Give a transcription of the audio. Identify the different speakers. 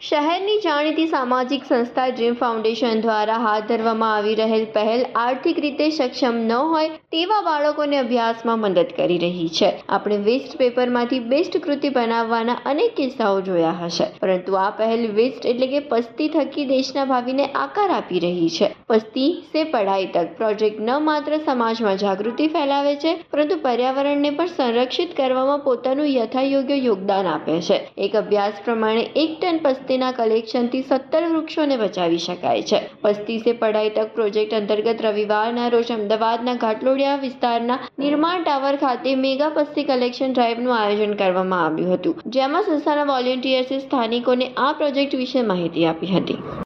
Speaker 1: શહેરની જાણીતી સામાજિક સંસ્થા ડ્રીમ ફાઉન્ડેશન દ્વારા હાથ ધરવામાં આવી રહેલ પહેલ આર્થિક રીતે સક્ષમ ન હોય તેવા બાળકોને અભ્યાસમાં મદદ કરી રહી છે. આપણે વેસ્ટ પેપરમાંથી બેસ્ટ કૃતિ બનાવવાના અનેક કિસ્સાઓ જોયા હશે, પરંતુ આ પહેલ વેસ્ટ એટલે કે પસ્તી થકી દેશના ભાવિને આકાર આપી રહી છે. પસ્તી સે પઢાઈ તક પ્રોજેક્ટ ન માત્ર સમાજમાં જાગૃતિ ફેલાવે છે, પરંતુ પર્યાવરણને પણ સંરક્ષિત કરવામાં પોતાનું યથાયોગ્ય યોગદાન આપે છે. એક અભ્યાસ પ્રમાણે એક ટન પસ્તીના કલેક્શનથી સત્તર વૃક્ષોને બચાવી શકાય છે. પસ્તી સે પઢાઈ તક પ્રોજેક્ટ અંતર્ગત રવિવારના રોજ અમદાવાદના ઘાટલોડિયા વિસ્તારના નિર્માણ ટાવર ખાતે મેગા પસ્તી કલેક્શન ડ્રાઈવનું આયોજન કરવામાં આવ્યું હતું. જેમાં સંસ્થાના વોલેન્ટિયર્સે સ્થાનિકોને આ પ્રોજેક્ટ વિશે માહિતી આપી હતી.